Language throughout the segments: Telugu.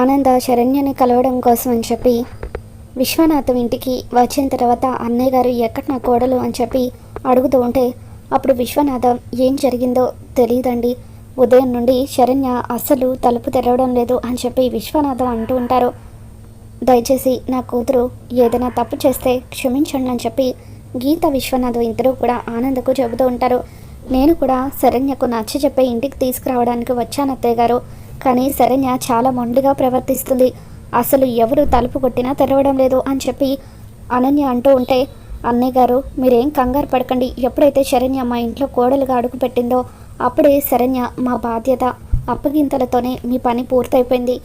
ఆనంద శరణ్యని కలవడం కోసం అని చెప్పి విశ్వనాథం ఇంటికి వచ్చిన తర్వాత అన్నయ్య గారు ఎక్కడ నా కోడలు అని చెప్పి అడుగుతూ ఉంటే అప్పుడు విశ్వనాథం ఏం జరిగిందో తెలియదండి. ఉదయం నుండి శరణ్య అస్సలు తలుపు తెరవడం లేదు అని చెప్పి విశ్వనాథం అంటూ ఉంటారు. దయచేసి నా కూతురు ఏదైనా తప్పు చేస్తే క్షమించండి అని చెప్పి గీత విశ్వనాథం ఇద్దరు కూడా ఆనందకు చెబుతూ ఉంటారు. నేను కూడా శరణ్యకు నచ్చ చెప్పి ఇంటికి తీసుకురావడానికి వచ్చాను అత్తయ్య గారు. కానీ శరణ్య చాలా మొండిగా ప్రవర్తిస్తుంది. అసలు ఎవరు తలుపు కొట్టినా తెరవడం లేదు అని చెప్పి అనన్య అంటూ ఉంటే అన్నయ్య గారు మీరేం కంగారు పడకండి. ఎప్పుడైతే శరణ్య మా ఇంట్లో కోడలుగా అడుగు పెట్టిందో అప్పుడే శరణ్య మా బాధ్యత అప్పగింతలతోనే మీ పని పూర్తయిపోయింది.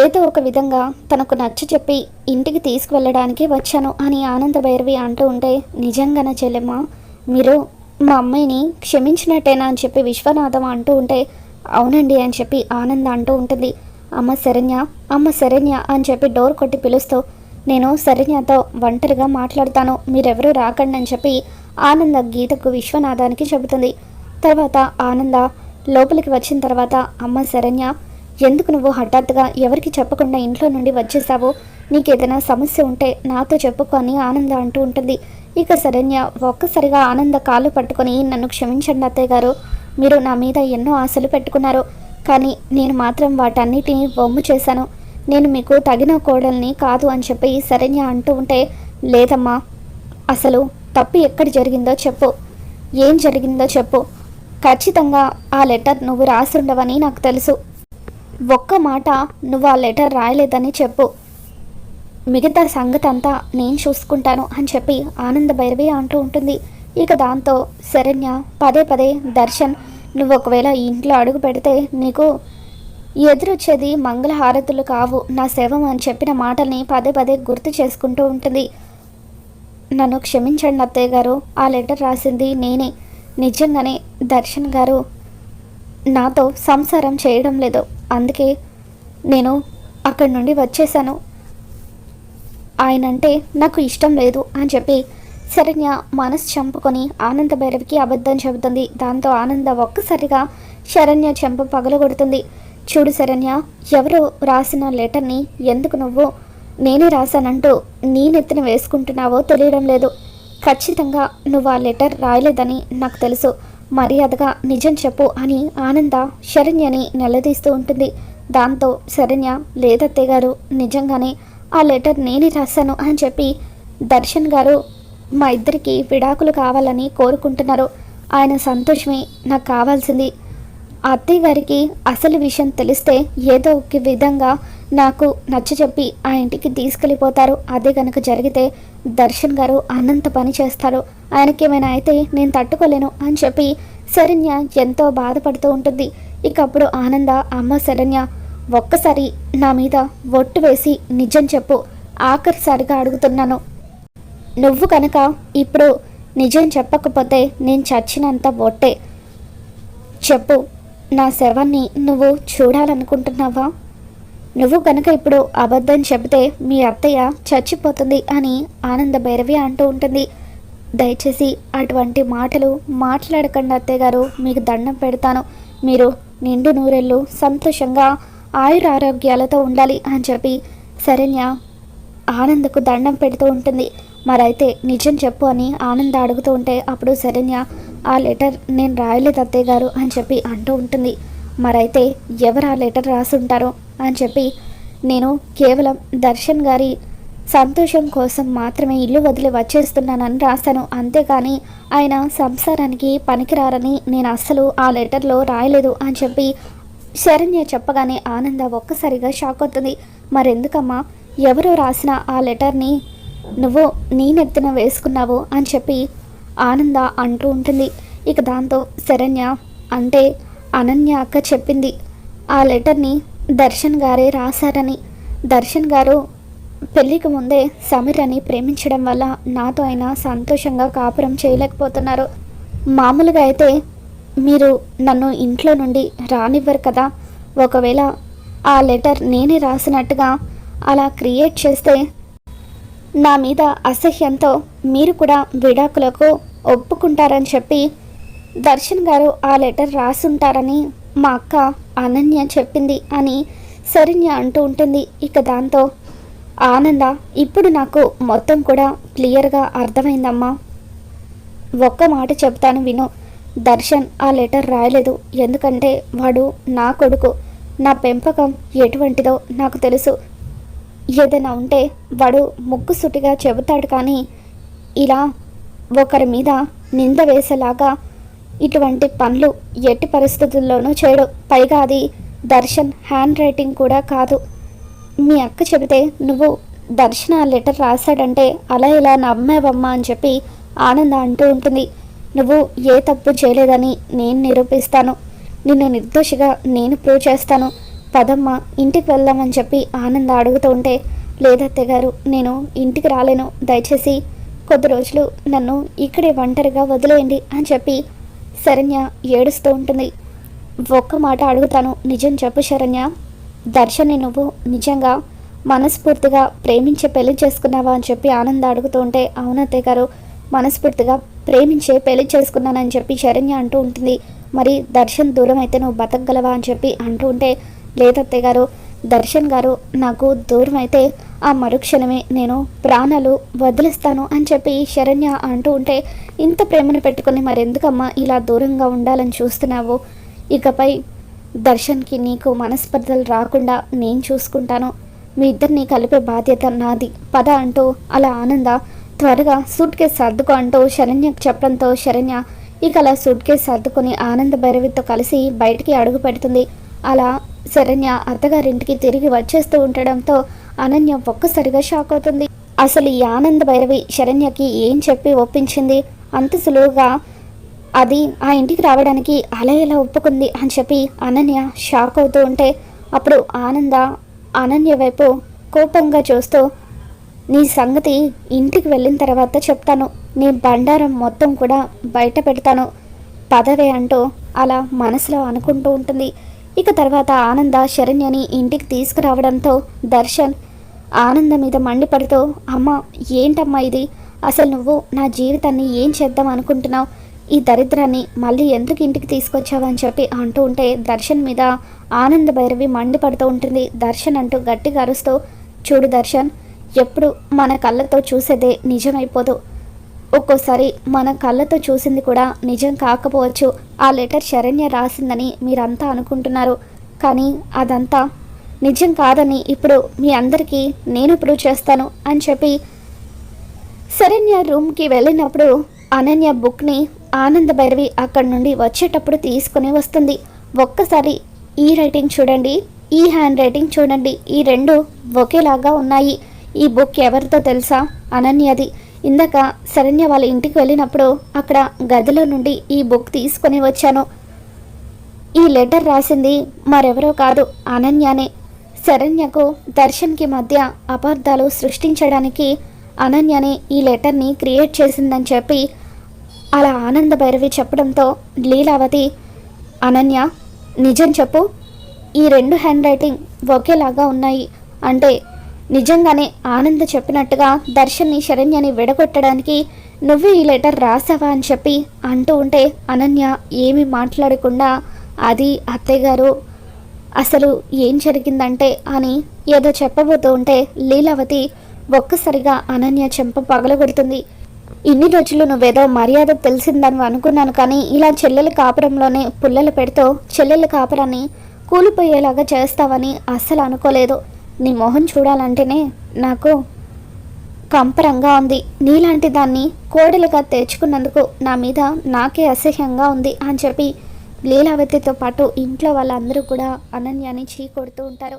ఏదో ఒక విధంగా తనకు నచ్చ చెప్పి ఇంటికి తీసుకువెళ్ళడానికి వచ్చాను అని ఆనంద భైరవి అంటూ ఉంటే నిజంగానే చెల్లెమ్మ మీరు మా అమ్మాయిని క్షమించినట్టేనా అని చెప్పి విశ్వనాథం అంటూ ఉంటే అవునండి అని చెప్పి ఆనంద అంటూ ఉంటుంది. అమ్మ శరణ్య అమ్మ శరణ్య అని చెప్పి డోర్ కొట్టి పిలుస్తూ నేను శరణ్యతో ఒంటరిగా మాట్లాడతాను మీరెవరూ రాకండి అని చెప్పి ఆనంద గీతకు విశ్వనాథానికి చెబుతుంది. తర్వాత ఆనంద లోపలికి వచ్చిన తర్వాత అమ్మ శరణ్య ఎందుకు నువ్వు హఠాత్తుగా ఎవరికి చెప్పకుండా ఇంట్లో నుండి వచ్చేసావు? నీకేదైనా సమస్య ఉంటే నాతో చెప్పుకో అని ఆనంద అంటూ ఉంటుంది. ఇక శరణ్య ఒక్కసారిగా ఆనంద కాళ్ళు పట్టుకొని నన్ను క్షమించండి అత్తయ్య గారు. మీరు నా మీద ఎన్నో ఆశలు పెట్టుకున్నారు. కానీ నేను మాత్రం వాటన్నిటిని బొమ్ము చేశాను. నేను మీకు తగిన కోడల్ని కాదు అని చెప్పి శరణ్య అంటూ ఉంటే లేదమ్మా అసలు తప్పు ఎక్కడ జరిగిందో చెప్పు. ఏం జరిగిందో చెప్పు. ఖచ్చితంగా ఆ లెటర్ నువ్వు రాసుండవని నాకు తెలుసు. ఒక్క మాట నువ్వు ఆ లెటర్ రాయలేదని చెప్పు. మిగతా సంగతి అంతా నేను చూసుకుంటాను అని చెప్పి ఆనంద భైరవి అంటూ ఉంటుంది. ఇక దాంతో శరణ్య పదే పదే దర్శన్ నువ్వు ఒకవేళ ఈ ఇంట్లో అడుగు పెడితే నీకు ఎదురొచ్చేది మంగళహారతులు కావు. నా శవం అని చెప్పిన మాటల్ని పదే పదే గుర్తు చేసుకుంటూ ఉంటుంది. నన్ను క్షమించండి అత్తయ్య గారు. ఆ లెటర్ రాసింది నేనే. నిజంగానే దర్శన్ గారు నాతో సంసారం చేయడం లేదు. అందుకే నేను అక్కడి నుండి వచ్చేసాను ఆయన అంటే నాకు ఇష్టం లేదు అని చెప్పి శరణ్య మనసు చంపుకొని ఆనంద భైరవికి అబద్ధం చెబుతుంది. దాంతో ఆనంద ఒక్కసారిగా శరణ్య చెంప పగలగొడుతుంది. చూడు శరణ్య ఎవరు రాసిన లెటర్ని ఎందుకు నువ్వు నేనే రాశానంటూ నీ నెత్తిన వేసుకుంటున్నావో తెలియడం లేదు. ఖచ్చితంగా నువ్వు ఆ లెటర్ రాయలేదని నాకు తెలుసు. మర్యాదగా నిజం చెప్పు అని ఆనంద శరణ్యని నిలదీస్తూ ఉంటుంది. దాంతో శరణ్య లేదత్తే గారు నిజంగానే ఆ లెటర్ నేనే రాశాను అని చెప్పి దర్శన్ గారు మా ఇద్దరికి విడాకులు కావాలని కోరుకుంటున్నారు. ఆయన సంతోషమే నాకు కావాల్సింది. ఆ అత్తయ్య గారికి అసలు విషయం తెలిస్తే ఏదో ఒక విధంగా నాకు నచ్చచెప్పి ఆ ఇంటికి తీసుకెళ్ళిపోతారు. అదే కనుక జరిగితే దర్శన్ గారు అనంత పని చేస్తారు. ఆయనకి ఏమైనా అయితే నేను తట్టుకోలేను అని చెప్పి శరణ్య ఎంతో బాధపడుతూ ఉంటుంది. ఇక అప్పుడు ఆనంద అమ్మ శరణ్య ఒక్కసారి నా మీద ఒట్టు వేసి నిజం చెప్పు. ఆఖరిసారిగా అడుగుతున్నాను. నువ్వు కనుక ఇప్పుడు నిజం చెప్పకపోతే నేను చచ్చినంత ఒట్టే చెప్పు నా శవాన్ని నువ్వు చూడాలనుకుంటున్నావా? నువ్వు కనుక ఇప్పుడు అబద్ధం చెబితే మీ అత్తయ్య చచ్చిపోతుంది అని ఆనంద భైరవి అంటూ ఉంటుంది. దయచేసి అటువంటి మాటలు మాట్లాడకండి అత్తయ్య గారు మీకు దండం పెడతాను. మీరు నిండు నూరెళ్ళు సంతోషంగా ఆయురారోగ్యాలతో ఉండాలి అని చెప్పి శరణ్య ఆనందకు దండం పెడుతూ ఉంటుంది. మరైతే నిజం చెప్పు అని ఆనంద్ అడుగుతూ ఉంటే అప్పుడు శరణ్య ఆ లెటర్ నేను రాయలేదు అత్తయ్య గారు అని చెప్పి అంటూ ఉంటుంది. మరైతే ఎవరు ఆ లెటర్ రాసుంటారో అని చెప్పి నేను కేవలం దర్శన్ గారి సంతోషం కోసం మాత్రమే ఇల్లు వదిలి వచ్చేస్తున్నానని రాశాను అంతేకాని ఆయన సంసారానికి పనికిరారని నేను అస్సలు ఆ లెటర్లో రాయలేదు అని చెప్పి శరణ్య చెప్పగానే ఆనంద ఒక్కసారిగా షాక్ అవుతుంది. మరెందుకమ్మా? ఎవరు రాసిన ఆ లెటర్ని? నువ్వు నీ వేసుకున్నావు అని చెప్పి ఆనంద అంటూ ఉంటుంది. ఇక దాంతో శరణ్య అంటే అనన్య అక్క చెప్పింది. ఆ లెటర్ని దర్శన్ గారే రాశారని. దర్శన్ గారు పెళ్ళికి ముందే సమీరని ప్రేమించడం వల్ల నాతో అయినా సంతోషంగా కాపురం చేయలేకపోతున్నారు. మామూలుగా అయితే మీరు నన్ను ఇంట్లో నుండి రానివ్వరు కదా. ఒకవేళ ఆ లెటర్ నేనే రాసినట్టుగా అలా క్రియేట్ చేస్తే నా మీద అసహ్యంతో మీరు కూడా విడాకులకు ఒప్పుకుంటారని చెప్పి దర్శన్ గారు ఆ లెటర్ రాసుంటారని మా అక్క అనన్య చెప్పింది అని శరణ్య అంటూ ఉంటుంది. ఇక దాంతో ఆనంద ఇప్పుడు నాకు మొత్తం కూడా క్లియర్గా అర్థమైందమ్మా. ఒక్క మాట చెప్తాను విను. దర్శన్ ఆ లెటర్ రాయలేదు. ఎందుకంటే వాడు నా కొడుకు. నా పెంపకం ఎటువంటిదో నాకు తెలుసు. ఏదైనా ఉంటే వాడు ముక్కుసూటిగా చెబుతాడు కానీ ఇలా ఒకరి మీద నింద వేసేలాగా ఇటువంటి పనులు ఎట్టి పరిస్థితుల్లోనూ చేయడు. పైగా అది దర్శన్ హ్యాండ్ రైటింగ్ కూడా కాదు. మీ అక్క చెబితే నువ్వు దర్శన ఆ లెటర్ రాశాడంటే అలా ఇలా నమ్మేవమ్మా అని చెప్పి ఆనంద అంటూ ఉంటుంది. నువ్వు ఏ తప్పు చేయలేదని నేను నిరూపిస్తాను. నిన్ను నిర్దోషిగా నేను ప్రూవ్ చేస్తాను. పదమ్మ ఇంటికి వెళ్దామని చెప్పి ఆనంద అడుగుతూ ఉంటే లేదత్తే గారు నేను ఇంటికి రాలేను. దయచేసి కొద్ది రోజులు నన్ను ఇక్కడే ఒంటరిగా వదిలేయండి అని చెప్పి శరణ్య ఏడుస్తూ ఉంటుంది. ఒక్క మాట అడుగుతాను. నిజం చెప్పు శరణ్య. దర్శన్ని నువ్వు నిజంగా మనస్ఫూర్తిగా ప్రేమించే పెళ్ళి చేసుకున్నావా అని చెప్పి ఆనంద అడుగుతూ ఉంటే అవునత్తయ్య గారు మనస్ఫూర్తిగా ప్రేమించే పెళ్ళి చేసుకున్నానని చెప్పి శరణ్య అంటూ ఉంటుంది. మరి దర్శన్ దూరం అయితే నువ్వు బతకగలవా అని చెప్పి అంటూ ఉంటే లేదత్తయ్య గారు దర్శన్ గారు నాకు దూరం అయితే ఆ మరుక్షణమే నేను ప్రాణాలు వదిలిస్తాను అని చెప్పి శరణ్య అంటూ ఉంటే ఇంత ప్రేమను పెట్టుకుని మరెందుకమ్మా ఇలా దూరంగా ఉండాలని చూస్తున్నావు? ఇకపై దర్శన్కి నీకు మనస్పర్ధలు రాకుండా నేను చూసుకుంటాను. మీ ఇద్దరిని కలిపే బాధ్యత నాది. పద అంటూ అలా ఆనంద త్వరగా సూట్ కేసు సర్దుకో అంటూ శరణ్యకు చెప్పడంతో శరణ్య ఇక అలా సూట్ కేసు సర్దుకొని ఆనంద భైరవితో కలిసి బయటికి అడుగు పెడుతుంది. అలా శరణ్య అత్తగారింటికి తిరిగి వచ్చేస్తూ ఉండడంతో అనన్య ఒక్కసారిగా షాక్ అవుతుంది. అసలు ఈ ఆనంద భైరవి శరణ్యకి ఏం చెప్పి ఒప్పించింది? అంత సులువుగా అది ఆ ఇంటికి రావడానికి అలా ఎలా ఒప్పుకుంది అని చెప్పి అనన్య షాక్ అవుతూ ఉంటే అప్పుడు ఆనంద అనన్య వైపు కోపంగా చూస్తూ నీ సంగతి ఇంటికి వెళ్ళిన తర్వాత చెప్తాను. నీ బండారం మొత్తం కూడా బయట పెడతాను. పదవే అంటూ అలా మనసులో అనుకుంటూ ఉంటుంది. ఇక తర్వాత ఆనంద శరణ్యని ఇంటికి తీసుకురావడంతో దర్శన్ ఆనంద మీద మండిపడుతూ అమ్మ ఏంటమ్మా ఇది? అసలు నువ్వు నా జీవితాన్ని ఏం చేద్దాం అనుకుంటున్నావు? ఈ దరిద్రాన్ని మళ్ళీ ఎందుకు ఇంటికి తీసుకొచ్చావని చెప్పి అంటూ ఉంటే దర్శన్ మీద ఆనంద భైరవి మండిపడుతూ ఉంటుంది. దర్శన్ అంటూ గట్టిగా అరుస్తూ చూడు దర్శన్ ఎప్పుడు మన కళ్ళతో చూసేదే నిజమైపోదు. ఒక్కోసారి మన కళ్ళతో చూసింది కూడా నిజం కాకపోవచ్చు. ఆ లెటర్ శరణ్య రాసిందని మీరంతా అనుకుంటున్నారు. కానీ అదంతా నిజం కాదని ఇప్పుడు మీ అందరికీ నేను ప్రూవ్ చేస్తాను అని చెప్పి శరణ్య రూమ్కి వెళ్ళినప్పుడు అనన్య బుక్ని ఆనంద భైరవి అక్కడి నుండి వచ్చేటప్పుడు తీసుకుని వస్తుంది. ఒక్కసారి ఈ రైటింగ్ చూడండి ఈ హ్యాండ్ రైటింగ్ చూడండి. ఈ రెండు ఒకేలాగా ఉన్నాయి. ఈ బుక్ ఎవరితో తెలుసా? అనన్యది. ఇందాక శరణ్య వాళ్ళ ఇంటికి వెళ్ళినప్పుడు అక్కడ గదిలో నుండి ఈ బుక్ తీసుకొని వచ్చాను. ఈ లెటర్ రాసింది మరెవరో కాదు అనన్యనే. శరణ్యకు దర్శన్కి మధ్య అపార్థాలు సృష్టించడానికి అనన్యనే ఈ లెటర్ని క్రియేట్ చేసిందని చెప్పి అలా ఆనంద భైరవి చెప్పడంతో లీలావతి అనన్య నిజం చెప్పు ఈ రెండు హ్యాండ్ రైటింగ్ ఒకేలాగా ఉన్నాయి అంటే నిజంగానే ఆనంద్ చెప్పినట్టుగా దర్శన్ని శరణ్యని విడగొట్టడానికి నువ్వు ఈ లెటర్ రాసావా అని చెప్పి అంటూ ఉంటే అనన్య ఏమీ మాట్లాడకుండా అది అత్తయ్యగారు అసలు ఏం జరిగిందంటే అని ఏదో చెప్పబోతూ ఉంటే లీలావతి ఒక్కసారిగా అనన్య చెంప పగలగొడుతుంది. ఇన్ని రోజులు నువ్వేదో మర్యాద తెలిసిందని అనుకున్నాను కానీ ఇలా చెల్లెల కాపురంలోనే పుల్లలు పెడుతూ చెల్లెల కాపురాన్ని కూలిపోయేలాగా చేస్తావని అస్సలు అనుకోలేదు. నీ మొహం చూడాలంటేనే నాకు కంపరంగా ఉంది. నీలాంటి దాన్ని కోడలుగా తెచ్చుకున్నందుకు నా మీద నాకే అసహ్యంగా ఉంది అని చెప్పి లీలావతితో పాటు ఇంట్లో వాళ్ళందరూ కూడా అనన్యాన్ని చీ కొడుతూ ఉంటారు.